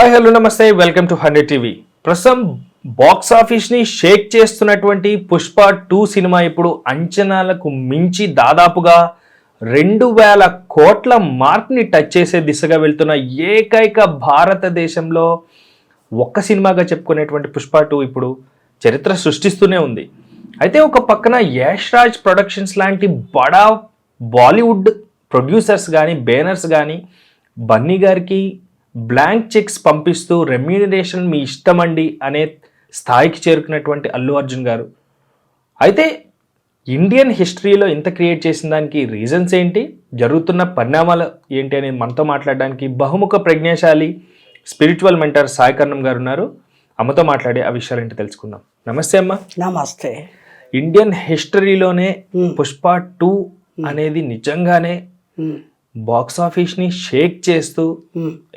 Hi hello namaste welcome to hundred TV ప్రస్తుతం box ఆఫీస్ని shake చేస్తున్నటువంటి పుష్ప టూ సినిమా ఇప్పుడు అంచనాలకు మించి దాదాపుగా రెండు వేల కోట్ల మార్క్ని టచ్ చేసే దిశగా వెళ్తున్న ఏకైక భారతదేశంలో ఒక్క సినిమాగా చెప్పుకునేటువంటి పుష్ప టూ ఇప్పుడు చరిత్ర సృష్టిస్తూనే ఉంది. అయితే ఒక పక్కన యష్ రాజ్ ప్రొడక్షన్స్ లాంటి బడా బాలీవుడ్ ప్రొడ్యూసర్స్ కానీ బేనర్స్ కానీ బన్నీ గారికి బ్లాంక్ చెక్స్ పంపిస్తూ రెమ్యూనరేషన్ మీ ఇష్టమండి అనే స్థాయికి చేరుకున్నటువంటి అల్లు అర్జున్ గారు. అయితే ఇండియన్ హిస్టరీలో ఇంత క్రియేట్ చేసిన దానికి రీజన్స్ ఏంటి? జరుగుతున్న పరిణామాలు ఏంటి అనేది మనతో మాట్లాడడానికి బహుముఖ ప్రజ్ఞాశాలి స్పిరిచువల్ మెంటర్ సాయి కర్ణం గారు ఉన్నారు. అమ్మతో మాట్లాడి ఆ విషయాలు ఏంటి తెలుసుకుందాం. నమస్తే అమ్మ. నమస్తే. ఇండియన్ హిస్టరీలోనే పుష్ప టూ అనేది నిజంగానే బాక్స్ ఆఫీస్ని షేక్ చేస్తూ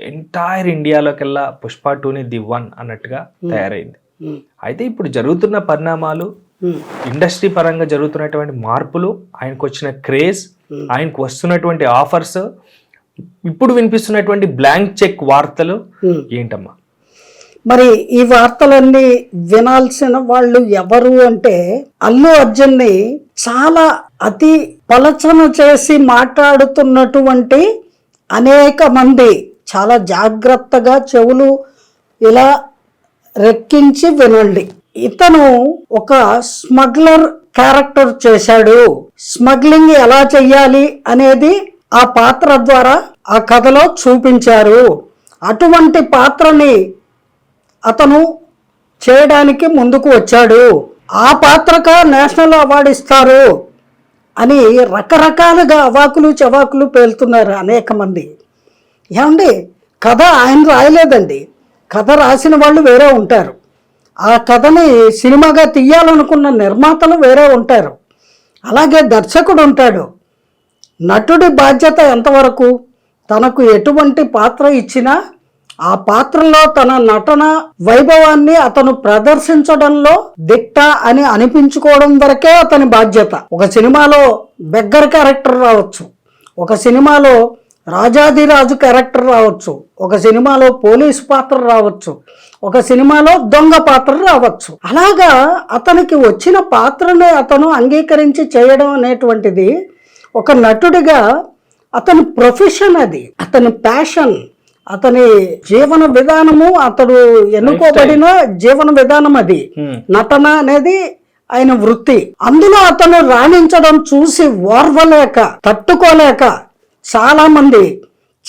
ఎంటైర్ ఇండియాలోకెల్లా పుష్ప టూని ది వన్ అన్నట్టుగా తయారైంది. అయితే ఇప్పుడు జరుగుతున్న పరిణామాలు ఇండస్ట్రీ పరంగా జరుగుతున్నటువంటి మార్పులు ఆయనకు వచ్చిన క్రేజ్. ఆయనకు వస్తున్నటువంటి ఆఫర్స్ ఇప్పుడు వినిపిస్తున్నటువంటి బ్లాంక్ చెక్ వార్తలు. ఏంటమ్మా? మరి ఈ వార్తలన్నీ వినాల్సిన వాళ్ళు ఎవరు అంటే అల్లు అర్జున్ని చాలా అతి పలచన చేసి మాట్లాడుతున్నటువంటి అనేక మంది చాలా జాగ్రత్తగా చెవులు ఇలా రెక్కించి వినండి. ఇతను ఒక స్మగ్లర్ క్యారెక్టర్ చేశాడు. స్మగ్లింగ్ ఎలా చెయ్యాలి అనేది ఆ పాత్ర ద్వారా ఆ కథలో చూపించారు. అటువంటి పాత్రని అతను చేయడానికి ముందుకు వచ్చాడు. ఆ పాత్రక నేషనల్ అవార్డు ఇస్తారు అని రకరకాలుగా అవాకులు చవాకులు పేలుతున్నారు అనేక మంది. ఏమండి? కథ ఆయన రాయలేదండి. కథ రాసిన వాళ్ళు వేరే ఉంటారు. ఆ కథని సినిమాగా తీయాలనుకున్న నిర్మాతలు వేరే ఉంటారు. అలాగే దర్శకుడు ఉంటాడు. నటుడి బాధ్యత ఎంతవరకు? తనకు ఎటువంటి పాత్ర ఇచ్చినా ఆ పాత్రలో తన నటన వైభవాన్ని అతను ప్రదర్శించడంలో దిట్ట అని అనిపించుకోవడం వరకే అతని బాధ్యత. ఒక సినిమాలో బెగ్గర్ క్యారెక్టర్ రావచ్చు. ఒక సినిమాలో రాజాదిరాజు క్యారెక్టర్ రావచ్చు. ఒక సినిమాలో పోలీస్ పాత్ర రావచ్చు. ఒక సినిమాలో దొంగ పాత్ర రావచ్చు. అలాగా అతనికి వచ్చిన పాత్రని అతను అంగీకరించి చేయడం అనేటువంటిది ఒక నటుడిగా అతని ప్రొఫెషన్ అది. అతని ప్యాషన్ అతని జీవన విధానము అతడు ఎన్నుకోబడిన జీవన విధానం అది. Hmm. నటన అనేది ఆయన వృత్తి. అందులో అతను రాణించడం చూసి ఓర్వలేక తట్టుకోలేక చాలా మంది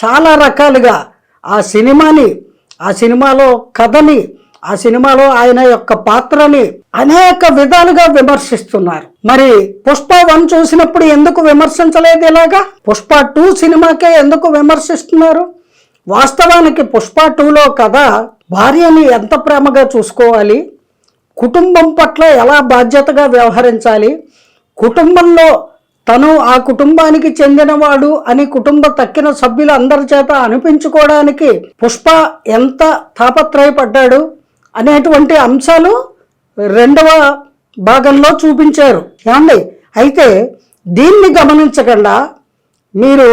చాలా రకాలుగా ఆ సినిమాని ఆ సినిమాలో కథని ఆ సినిమాలో ఆయన యొక్క పాత్రని అనేక విధాలుగా విమర్శిస్తున్నారు. మరి పుష్ప వన్ చూసినప్పుడు ఎందుకు విమర్శించలేదు ఇలాగా? పుష్ప టూ సినిమాకే ఎందుకు విమర్శిస్తున్నారు? వాస్తవానికి పుష్ప టూలో కథ భార్యని ఎంత ప్రేమగా చూసుకోవాలి? కుటుంబం పట్ల ఎలా బాధ్యతగా వ్యవహరించాలి? కుటుంబంలో తను ఆ కుటుంబానికి చెందినవాడు అని కుటుంబ తక్కిన సభ్యులు అందరి చేత అనిపించుకోవడానికి పుష్ప ఎంత తాపత్రయపడ్డాడు అనేటువంటి అంశాలు రెండవ భాగంలో చూపించారు. ఏమండి? అయితే దీన్ని గమనించకుండా మీరు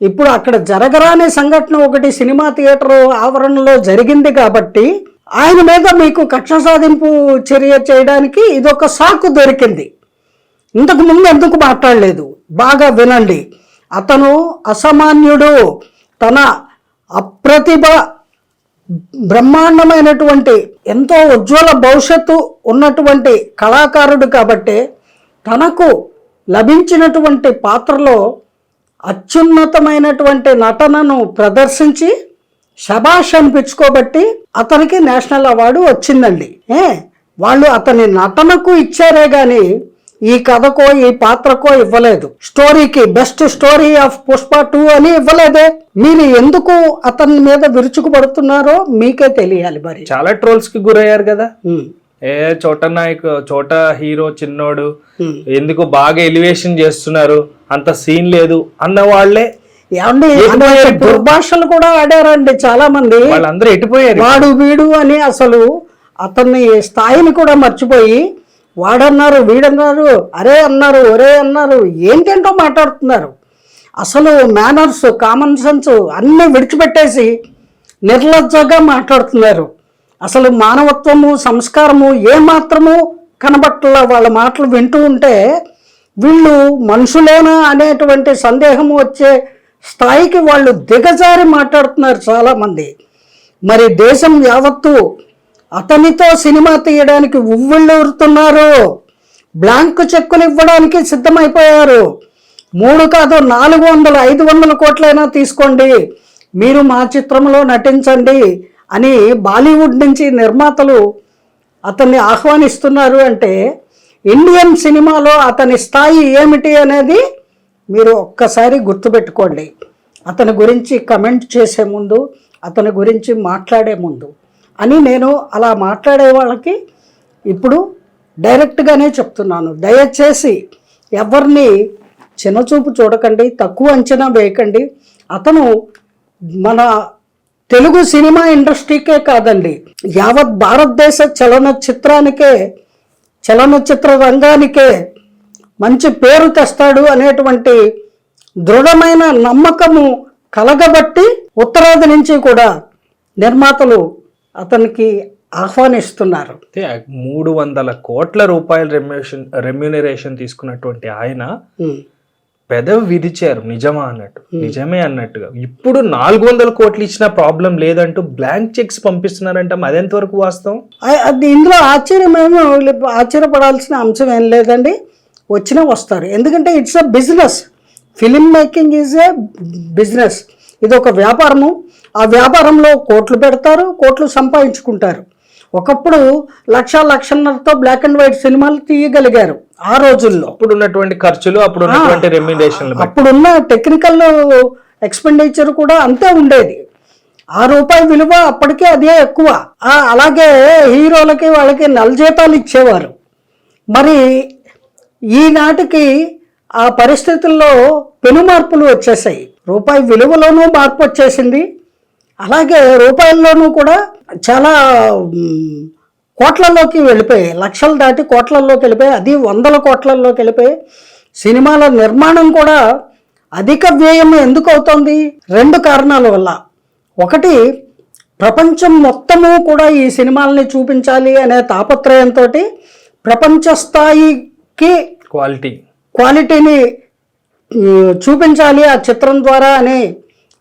ఇప్పుడు అక్కడ జరగరాని సంఘటన ఒకటి సినిమా థియేటర్ ఆవరణలో జరిగింది కాబట్టి ఆయన మీద మీకు కక్ష సాధింపు చర్య చేయడానికి ఇదొక సాకు దొరికింది. ఇంతకు ముందు ఎందుకు మాట్లాడలేదు? బాగా వినండి. అతను అసామాన్యుడు. తన అప్రతిభ బ్రహ్మాండమైనటువంటి ఎంతో ఉజ్వల భవిష్యత్తు ఉన్నటువంటి కళాకారుడు కాబట్టి తనకు లభించినటువంటి పాత్రలో అత్యున్నతమైనటువంటి నటనను ప్రదర్శించి శబాష్ అనిపించుకోబట్టి అతనికి నేషనల్ అవార్డు వచ్చిందండి. ఏ? వాళ్ళు అతని నటనకు ఇచ్చారే గాని ఈ కథకో ఈ పాత్రకో ఇవ్వలేదు. స్టోరీకి best story of Pushpa two అని ఇవ్వలేదే. మీరు ఎందుకు అతని మీద విరుచుకుపడుతున్నారో మీకే తెలియాలి మరి. చాలా ట్రోల్స్కి గురయ్యారు కదా. ఏ చోట నాయక్ చోట హీరో చిన్నోడు. ఎందుకు బాగా ఎలివేషన్ చేస్తున్నారు? అంత సీన్ లేదు అన్న వాళ్ళే ఏమండి. దుర్భాషలు కూడా ఆడారండి చాలా మంది వాళ్ళందరూ ఎట్టిపోయారు వాడు వీడు అని అసలు అతన్ని స్థాయిని కూడా మర్చిపోయి వాడన్నారు వీడన్నారు అరే అన్నారు ఒరే అన్నారు ఏంటేంటో మాట్లాడుతున్నారు. అసలు మేనర్స్ కామన్ సెన్స్ అన్నీ విడిచిపెట్టేసి నిర్లజ్జగా మాట్లాడుతున్నారు. అసలు మానవత్వము సంస్కారము ఏమాత్రము కనబట్టల వాళ్ళ మాటలు వింటూ ఉంటే వీళ్ళు మనుషులేనా అనేటువంటి సందేహం వచ్చే స్థాయికి వాళ్ళు దిగజారి మాట్లాడుతున్నారు చాలామంది. మరి దేశం యావత్తు అతనితో సినిమా తీయడానికి ఉవ్విళ్ళూరుతున్నారు. బ్లాంక్ చెక్కులు ఇవ్వడానికి సిద్ధమైపోయారు. మూడు కాదు నాలుగు వందల ఐదు వందల కోట్లైనా తీసుకోండి. మీరు మా చిత్రంలో నటించండి అని బాలీవుడ్ నుంచి నిర్మాతలు అతన్ని ఆహ్వానిస్తున్నారు అంటే ఇండియన్ సినిమాలో అతని స్థాయి ఏమిటి అనేది మీరు ఒక్కసారి గుర్తుపెట్టుకోండి. అతని గురించి కమెంట్ చేసే ముందు అతని గురించి మాట్లాడే ముందు అని నేను అలా మాట్లాడే వాళ్ళకి ఇప్పుడు డైరెక్ట్గానే చెప్తున్నాను. దయచేసి ఎవరిని చిన్నచూపు చూడకండి తక్కువ అంచనా వేయకండి. అతను మన తెలుగు సినిమా ఇండస్ట్రీకే కాదండి యావత్ భారతదేశ చలనచిత్రానికే చలనచిత్ర రంగానికే మంచి పేరు తెస్తాడు అనేటువంటి దృఢమైన నమ్మకము కలగబట్టి ఉత్తరాది నుంచి కూడా నిర్మాతలు అతనికి ఆహ్వానిస్తున్నారు మూడు వందల కోట్ల రూపాయల రెమ్యూషన్ రెమ్యూనరేషన్ తీసుకున్నటువంటి ఆయన. పెదవి విధిచారు నిజమా అన్నట్టు. నిజమే అన్నట్టుగా. ఇప్పుడు నాలుగు వందల కోట్లు ఇచ్చిన ప్రాబ్లం లేదంటూ బ్లాంక్ చెక్స్ పంపిస్తున్నారంట అదెంత వరకు వాస్తవం? అది ఇందులో ఆశ్చర్యమేమో ఆశ్చర్యపడాల్సిన అంశం ఏం లేదండి. వచ్చినా వస్తారు. ఎందుకంటే it's a business. Film making is a business. ఇది ఒక వ్యాపారము. ఆ వ్యాపారంలో కోట్లు పెడతారు కోట్లు సంపాదించుకుంటారు. ఒకప్పుడు లక్ష లక్షన్నరతో బ్లాక్ అండ్ వైట్ సినిమాలు తీయగలిగారు ఆ రోజుల్లో. అప్పుడు ఉన్నటువంటి ఖర్చులు అప్పుడు ఉన్నటువంటి రెమ్యూనరేషన్లు బట్టి. అప్పుడున్న టెక్నికల్ ఎక్స్పెండిచర్ కూడా అంతే ఉండేది. ఆ రూపాయి విలువ అప్పటికే అదే ఎక్కువ. అలాగే హీరోలకి వాళ్ళకి నెల జీతాలు ఇచ్చేవారు. మరి ఈనాటికి ఆ పరిస్థితుల్లో పెను మార్పులు వచ్చేసాయి. రూపాయి విలువలోనూ మార్పు వచ్చేసింది. అలాగే రూపాయల్లోనూ కూడా చాలా కోట్లలోకి వెళ్ళిపోయాయి. లక్షలు దాటి కోట్లలోకి వెళ్ళిపోయి అది వందల కోట్లలోకి వెళ్ళిపోయి సినిమాల నిర్మాణం కూడా అధిక వ్యయం ఎందుకు అవుతుంది? రెండు కారణాల వల్ల. ఒకటి ప్రపంచం మొత్తము కూడా ఈ సినిమాల్ని చూపించాలి అనే తాపత్రయంతో ప్రపంచ స్థాయికి క్వాలిటీ. క్వాలిటీని చూపించాలి ఆ చిత్రం ద్వారా అని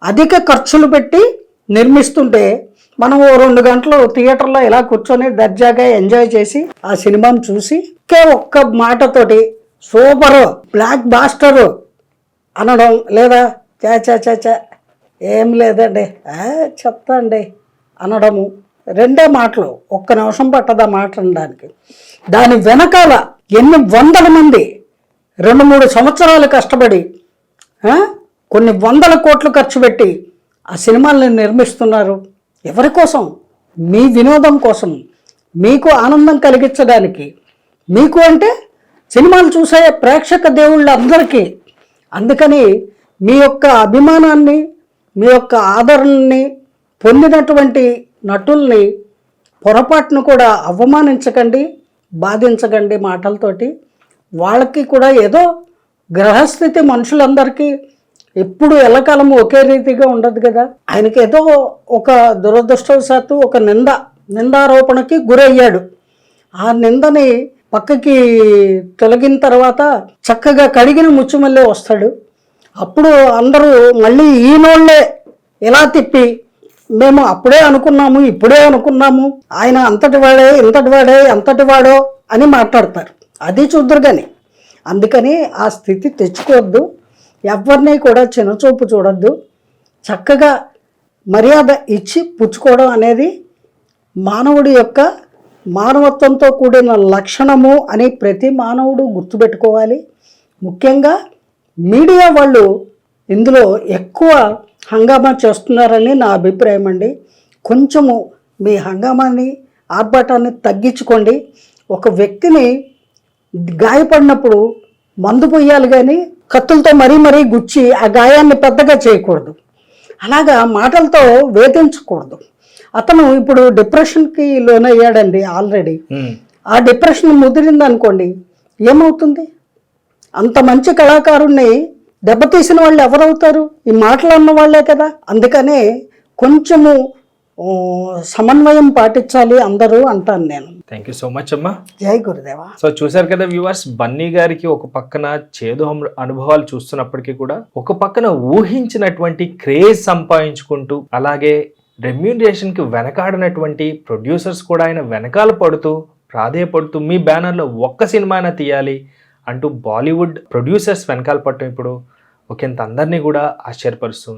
అధిక ఖర్చులు పెట్టి నిర్మిస్తుంటే మనం ఓ రెండు గంటలు థియేటర్లో ఇలా కూర్చొని దర్జాగా ఎంజాయ్ చేసి ఆ సినిమాను చూసి ఒకే ఒక్క మాటతోటి సూపర్ బ్లాక్ బాస్టర్ అనడం లేదా చా చా చా చా ఏం లేదండి. ఆ, అండి అనడము. రెండే మాటలు. ఒక్క నిమిషం పట్టదు ఆ మాట అనడానికి. దాని వెనకాల ఎన్ని వందల మంది రెండు మూడు సంవత్సరాలు కష్టపడి కొన్ని వందల కోట్లు ఖర్చు పెట్టి ఆ సినిమాల్ని నిర్మిస్తున్నారు. ఎవరి కోసం? మీ వినోదం కోసం. మీకు ఆనందం కలిగించడానికి. మీకు అంటే సినిమాలు చూసే ప్రేక్షక దేవుళ్ళందరికీ. అందుకని మీ యొక్క అభిమానాన్ని మీ యొక్క ఆదరణని పొందినటువంటి నటుల్ని పొరపాటును కూడా అవమానించకండి బాధించకండి మాటలతోటి. వాళ్ళకి కూడా ఏదో గ్రహస్థితి మనుషులందరికీ ఎప్పుడు ఎల్లకాలము ఒకే రీతిగా ఉండదు కదా? ఆయనకి ఏదో ఒక దురదృష్టవశాత్తు ఒక నింద నిందారోపణకి గురయ్యాడు. ఆ నిందని పక్కకి తొలగిన తర్వాత చక్కగా కడిగిన ముచ్చుమల్లే వస్తాడు. అప్పుడు అందరూ మళ్ళీ ఈనోళ్ళే ఎలా తిప్పి మేము అప్పుడే అనుకున్నాము ఇప్పుడే అనుకున్నాము ఆయన అంతటి వాడే ఇంతటి వాడే అంతటి వాడో అని మాట్లాడతారు. అది చూద్దరు కానీ అందుకని ఆ స్థితి తెచ్చుకోవద్దు. ఎవరిని కూడా చిన్నచూపు చూడొద్దు. చక్కగా మర్యాద ఇచ్చి పుచ్చుకోవడం అనేది మానవుడి యొక్క మానవత్వంతో కూడిన లక్షణము అని ప్రతి మానవుడు గుర్తుపెట్టుకోవాలి. ముఖ్యంగా మీడియా వాళ్ళు ఇందులో ఎక్కువ హంగామా చేస్తున్నారని నా అభిప్రాయం అండి. కొంచెము మీ హంగామాని ఆర్భాటాన్ని తగ్గించుకోండి. ఒక వ్యక్తిని గాయపడినప్పుడు మందు పొయ్యాలి కానీ కత్తులతో మరీ మరీ గుచ్చి ఆ గాయాన్ని పెద్దగా చేయకూడదు. అలాగా మాటలతో వేధించకూడదు. అతను ఇప్పుడు డిప్రెషన్కి లోనయ్యాడండి ఆల్రెడీ. ఆ డిప్రెషన్ ముదిరింది అనుకోండి ఏమవుతుంది? అంత మంచి కళాకారుణ్ణి దెబ్బతీసిన వాళ్ళు ఎవరవుతారు? ఈ మాటలు అన్న వాళ్ళే కదా. అందుకనే కొంచెము సమన్వయం పాటించాలి అందరూ అంటాను నేను. థ్యాంక్ యూ సో మచ్ అమ్మా. జై గురుదేవా. సో చూసారు కదా వ్యూవర్స్ బన్నీ గారికి ఒక పక్కన చేదు అను- అనుభవాలు చూస్తున్నప్పటికీ కూడా ఒక పక్కన ఊహించినటువంటి క్రేజ్ సంపాదించుకుంటూ అలాగే రెమ్యూనరేషన్కి వెనకాడినటువంటి ప్రొడ్యూసర్స్ కూడా ఆయన వెనకాల పడుతూ ప్రాధేయపడుతూ మీ బ్యానర్లో ఒక్క సినిమానా తీయాలి అంటూ బాలీవుడ్ ప్రొడ్యూసర్స్ వెనకాల పడటం ఇప్పుడు ఒకంత అందరినీ కూడా ఆశ్చర్యపరుస్తుంది.